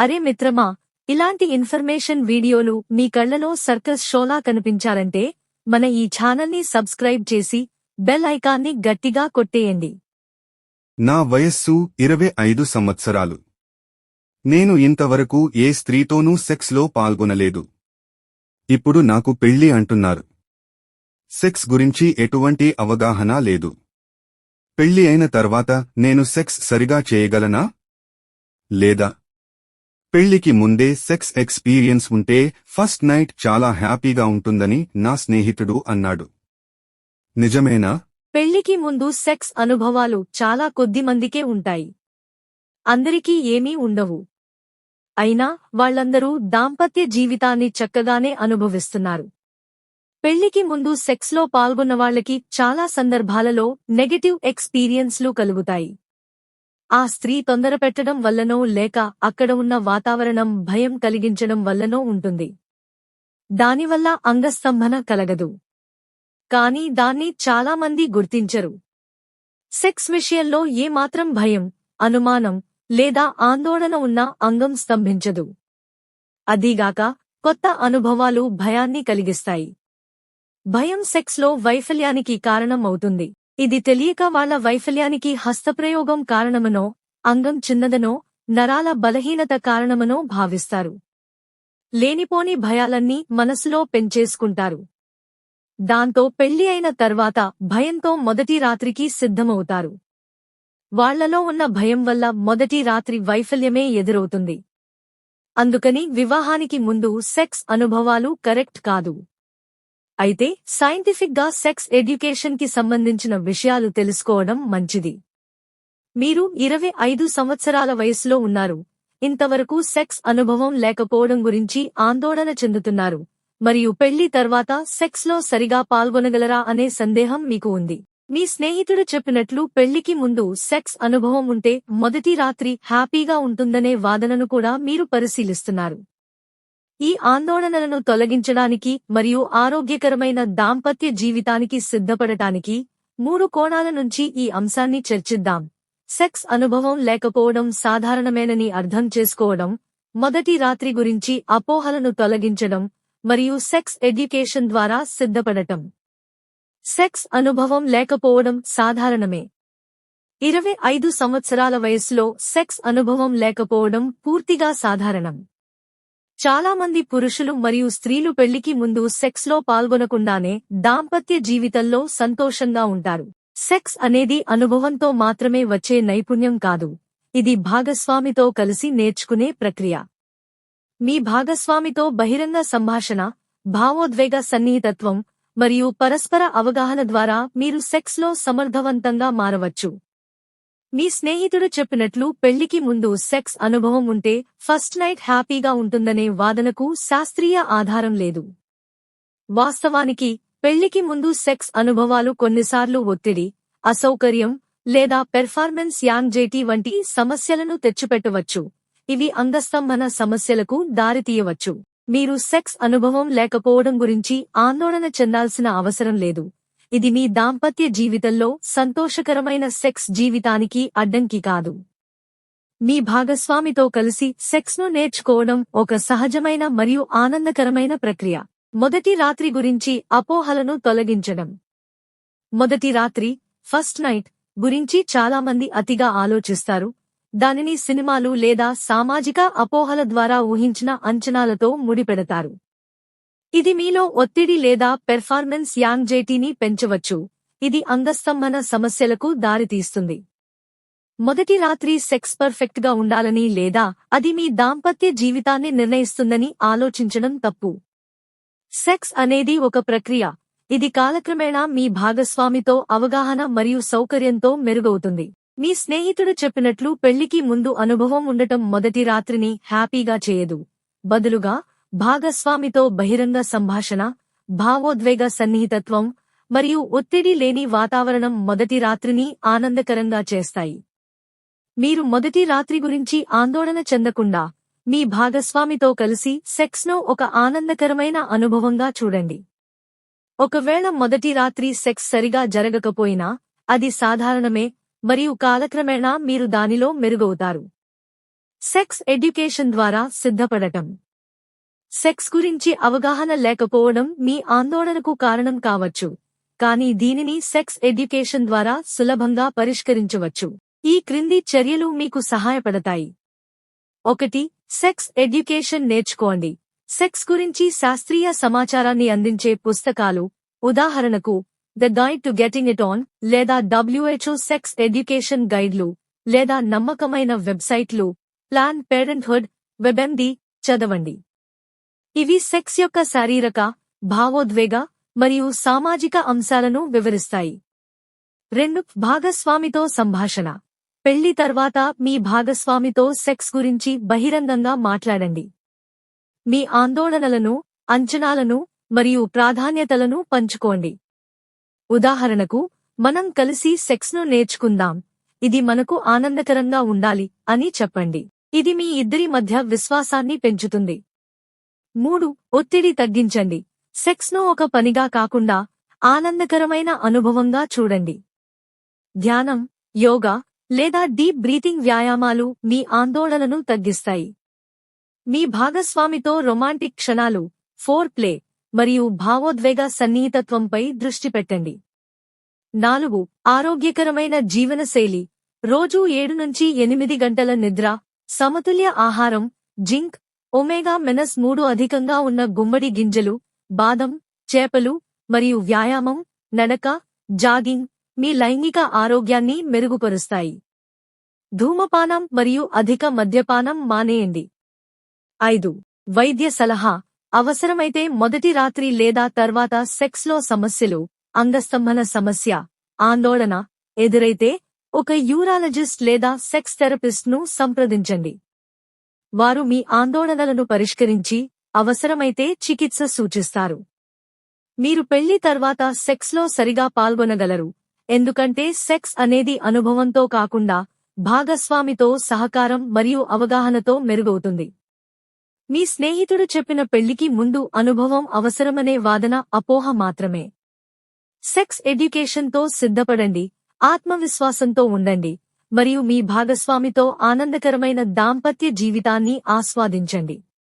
అరే మిత్రమా ఇలాంటి ఇన్ఫర్మేషన్ వీడియోలు మీ కళ్ళలో సర్కస్ షోలా కనిపించాలంటే మన ఈ ఛానల్ని సబ్స్క్రైబ్ చేసి బెల్ ఐకాన్ని గట్టిగా కొట్టేయండి. నా వయస్సు ఇరవై ఐదు సంవత్సరాలు. నేను ఇంతవరకు ఏ స్త్రీతోనూ సెక్స్లో పాల్గొనలేదు. ఇప్పుడు నాకు పెళ్ళి అంటున్నారు. సెక్స్ గురించి ఎటువంటి అవగాహన లేదు. పెళ్ళి అయిన తర్వాత నేను సెక్స్ సరిగా చేయగలనా? లేదా? పెళ్ళికి ముందే సెక్స్ ఎక్స్పీరియన్స్ ఉంటే ఫస్ట్ నైట్ చాలా హ్యాపీగా ఉంటుందని నా స్నేహితుడు అన్నాడు. నిజమేనా? పెళ్ళికి ముందు సెక్స్ అనుభవాలు చాలా కొద్ది మందికే ఉంటాయి. అందరికీ ఏమీ ఉండవు. అయినా వాళ్ళందరూ దాంపత్య జీవితాన్ని చక్కగానే అనుభవిస్తున్నారు. పెళ్ళికి ముందు సెక్స్లో పాల్గొన్న వాళ్ళకి చాలా సందర్భాలలో నెగటివ్ ఎక్స్పీరియన్స్లు కలుగుతాయి. ఆ స్త్రీ తొందర పెట్టడం వల్లనో లేక అక్కడ ఉన్న వాతావరణం భయం కలిగించడం వల్లనో ఉంటుంది. దానివల్ల అంగస్తంభన కలగదు. కానీ దాన్ని చాలామంది గుర్తించరు. సెక్స్ విషయంలో ఏమాత్రం భయం అనుమానం లేదా ఆందోళన ఉన్న అంగం స్తంభించదు. అదీగాక కొత్త అనుభవాలు భయాన్ని కలిగిస్తాయి. భయం సెక్స్లో వైఫల్యానికి కారణం అవుతుంది ఇది తెలియక వాళ్ళ వైఫల్యానికి హస్తప్రయోగం కారణమనో అంగం చిన్నదనో నరాల బలహీనత కారణమనో భావిస్తారు. లేనిపోని భయాలన్నీ మనసులో పెంచేసుకుంటారు. దాంతో పెళ్ళి అయిన తర్వాత భయంతో మొదటి రాత్రికి సిద్ధమవుతారు. వాళ్ళలో ఉన్న భయం వల్ల మొదటి రాత్రి వైఫల్యమే ఎదురవుతుంది. అందుకని వివాహానికి ముందు సెక్స్ అనుభవాలు కరెక్ట్ కాదు. అయితే సైంటిఫిక్గా సెక్స్ ఎడ్యుకేషన్కి సంబంధించిన విషయాలు తెలుసుకోవడం మంచిది. మీరు ఇరవై ఐదు సంవత్సరాల వయసులో ఉన్నారు. ఇంతవరకు సెక్స్ అనుభవం లేకపోవడం గురించి ఆందోళన చెందుతున్నారు. మరియు పెళ్ళి తర్వాత సెక్స్లో సరిగా పాల్గొనగలరా అనే సందేహం మీకు ఉంది. మీ స్నేహితుడు చెప్పినట్లు పెళ్ళికి ముందు సెక్స్ అనుభవం ఉంటే మొదటి రాత్రి హ్యాపీగా ఉంటుందనే వాదనను కూడా మీరు పరిశీలిస్తున్నారు. ఈ ఆందోళనలను తొలగించడానికి మరియు ఆరోగ్యకరమైన దాంపత్య జీవితానికి సిద్ధపడటానికి మూడు కోణాల నుంచి ఈ అంశాన్ని చర్చిద్దాం. సెక్స్ అనుభవం లేకపోవడం సాధారణమేనని అర్థం చేసుకోవడం మొదటి రాత్రి గురించి అపోహలను తొలగించడం మరియు సెక్స్ ఎడ్యుకేషన్ ద్వారా సిద్ధపడటం. సెక్స్ అనుభవం లేకపోవడం సాధారణమే. ఇరవై ఐదు సంవత్సరాల వయస్సులో సెక్స్ అనుభవం లేకపోవడం పూర్తిగా సాధారణం. చాలామంది పురుషులు మరియు స్త్రీలు పెళ్ళికి ముందు సెక్స్లో పాల్గొనకుండానే దాంపత్య జీవితంలో సంతోషంగా ఉంటారు. సెక్స్ అనేది అనుభవంతో మాత్రమే వచ్చే నైపుణ్యం కాదు. ఇది భాగస్వామితో కలిసి నేర్చుకునే ప్రక్రియ. మీ భాగస్వామితో బహిరంగ సంభాషణ భావోద్వేగ సన్నిహితత్వం మరియు పరస్పర అవగాహన ద్వారా మీరు సెక్స్లో సమర్థవంతంగా మారవచ్చు. మీ స్నేహితుడు చెప్పినట్లు పెళ్ళికి ముందు సెక్స్ అనుభవం ఉంటే ఫస్ట్ నైట్ హ్యాపీగా ఉంటుందనే వాదనకు శాస్త్రీయ ఆధారం లేదు. వాస్తవానికి పెళ్ళికి ముందు సెక్స్ అనుభవాలు కొన్నిసార్లు ఒత్తిడి అసౌకర్యం లేదా పెర్ఫార్మెన్స్ యాంగ్జైటీ వంటి సమస్యలను తెచ్చిపెట్టవచ్చు. ఇవి అంగస్తంభన సమస్యలకు దారితీయవచ్చు. మీరు సెక్స్ అనుభవం లేకపోవడం గురించి ఆందోళన చెందాల్సిన అవసరం లేదు. ఇది మీ దాంపత్య జీవితంలో సంతోషకరమైన సెక్స్ జీవితానికి అడ్డంకి కాదు. మీ భాగస్వామితో కలిసి సెక్స్ను నేర్చుకోవడం ఒక సహజమైన మరియు ఆనందకరమైన ప్రక్రియ. మొదటి రాత్రి గురించి అపోహలను తొలగించడం. మొదటి రాత్రి ఫస్ట్ నైట్ గురించి చాలామంది అతిగా ఆలోచిస్తారు. దానిని సినిమాలు లేదా సామాజిక అపోహల ద్వారా ఊహించిన అంచనాలతో ముడిపెడతారు. ఇది మీలో ఒత్తిడి లేదా పెర్ఫార్మెన్స్ యాంగ్జైటీని పెంచవచ్చు. ఇది అంగస్తంభన సమస్యలకు దారితీస్తుంది మొదటి రాత్రి సెక్స్ పర్ఫెక్ట్గా ఉండాలని లేదా అది మీ దాంపత్య జీవితాన్ని నిర్ణయిస్తుందని ఆలోచించడం తప్పు. సెక్స్ అనేది ఒక ప్రక్రియ. ఇది కాలక్రమేణా మీ భాగస్వామితో అవగాహన మరియు సౌకర్యంతో మెరుగవుతుంది. మీ స్నేహితుడు చెప్పినట్లు పెళ్ళికి ముందు అనుభవం ఉండటం మొదటి రాత్రిని హ్యాపీగా చేయదు. బదులుగా భాగస్వామితో బహిరంగ సంభాషణ భావోద్వేగ సన్నిహితత్వం మరియు ఒత్తిడి లేని వాతావరణం మొదటి రాత్రిని ఆనందకరంగా చేస్తాయి. మీరు మొదటి రాత్రి గురించి ఆందోళన చెందకుండా మీ భాగస్వామితో కలిసి సెక్స్ను ఒక ఆనందకరమైన అనుభవంగా చూడండి. ఒకవేళ మొదటి రాత్రి సెక్స్ సరిగా జరగకపోయినా అది సాధారణమే మరియు కాలక్రమేణా మీరు దానిలో మెరుగవుతారు. సెక్స్ ఎడ్యుకేషన్ ద్వారా సిద్ధపడటం. సెక్స్ గురించి అవగాహన లేకపోవడం మీ ఆందోళనకు కారణం కావచ్చు. కానీ దీనిని సెక్స్ ఎడ్యుకేషన్ ద్వారా సులభంగా పరిష్కరించవచ్చు. ఈ క్రింది చర్యలు మీకు సహాయపడతాయి. ఒకటి సెక్స్ ఎడ్యుకేషన్ నేర్చుకోండి. సెక్స్ గురించి శాస్త్రీయ సమాచారాన్ని అందించే పుస్తకాలు ఉదాహరణకు the guide to getting it on లేదా డబ్ల్యూహెచ్ఓ సెక్స్ ఎడ్యుకేషన్ గైడ్లు లేదా నమ్మకమైన వెబ్సైట్లు ప్లాన్ పేరెంట్హుడ్ వెబెంది చదవండి. ఇవి సెక్స్ యొక్క శారీరక భావోద్వేగ మరియు సామాజిక అంశాలను వివరిస్తాయి. రెండు భాగస్వామితో సంభాషణ. పెళ్ళి తర్వాత మీ భాగస్వామితో సెక్స్ గురించి బహిరంగంగా మాట్లాడండి. మీ ఆందోళనలను అంచనాలను మరియు ప్రాధాన్యతలను పంచుకోండి. ఉదాహరణకు మనం కలిసి సెక్స్ను నేర్చుకుందాం. ఇది మనకు ఆనందకరంగా ఉండాలి అని చెప్పండి. ఇది మీ ఇద్దరి మధ్య విశ్వాసాన్ని పెంచుతుంది. మూడు ఒత్తిడి తగ్గించండి. సెక్స్ను ఒక పనిగా కాకుండా ఆనందకరమైన అనుభవంగా చూడండి. ధ్యానం యోగా లేదా డీప్ బ్రీతింగ్ వ్యాయామాలు మీ ఆందోళనను తగ్గిస్తాయి. మీ భాగస్వామితో రొమాంటిక్ క్షణాలు ఫోర్ ప్లే మరియు భావోద్వేగ సన్నిహితత్వంపై దృష్టి పెట్టండి. నాలుగు ఆరోగ్యకరమైన జీవనశైలి. రోజూ ఏడు నుంచి ఎనిమిది గంటల నిద్ర సమతుల్య ఆహారం జింక్ ఒమేగా మెనస్ మూడు అధికంగా ఉన్న గుమ్మడి గింజలు బాదం చేపలు మరియు వ్యాయామం నడక జాగింగ్ మీ లైంగిక ఆరోగ్యాన్ని మెరుగుపరుస్తాయి. ధూమపానం మరియు అధిక మద్యపానం మానేయండి. ఐదు. వైద్య సలహా. అవసరమైతే మొదటి రాత్రి లేదా తర్వాత సెక్స్లో సమస్యలు అంగస్తంభన సమస్య ఆందోళన ఎదురైతే ఒక యూరాలజిస్ట్ లేదా సెక్స్ థెరపిస్ట్ను సంప్రదించండి. వారు మీ ఆందోళనలను పరిష్కరించి అవసరమైతే చికిత్స సూచిస్తారు. మీరు పెళ్ళి తర్వాత సెక్స్లో సరిగా పాల్గొనగలరు. ఎందుకంటే సెక్స్ అనేది అనుభవంతో కాకుండా భాగస్వామితో సహకారం మరియు అవగాహనతో మెరుగవుతుంది. మీ స్నేహితుడు చెప్పిన పెళ్ళికి ముందు అనుభవం అవసరమనే వాదన అపోహ మాత్రమే. సెక్స్ ఎడ్యుకేషన్తో సిద్ధపడండి ఆత్మవిశ్వాసంతో ఉండండి మరియు మీ భాగస్వామితో ఆనందకరమైన దాంపత్య జీవితాన్ని ఆస్వాదించండి.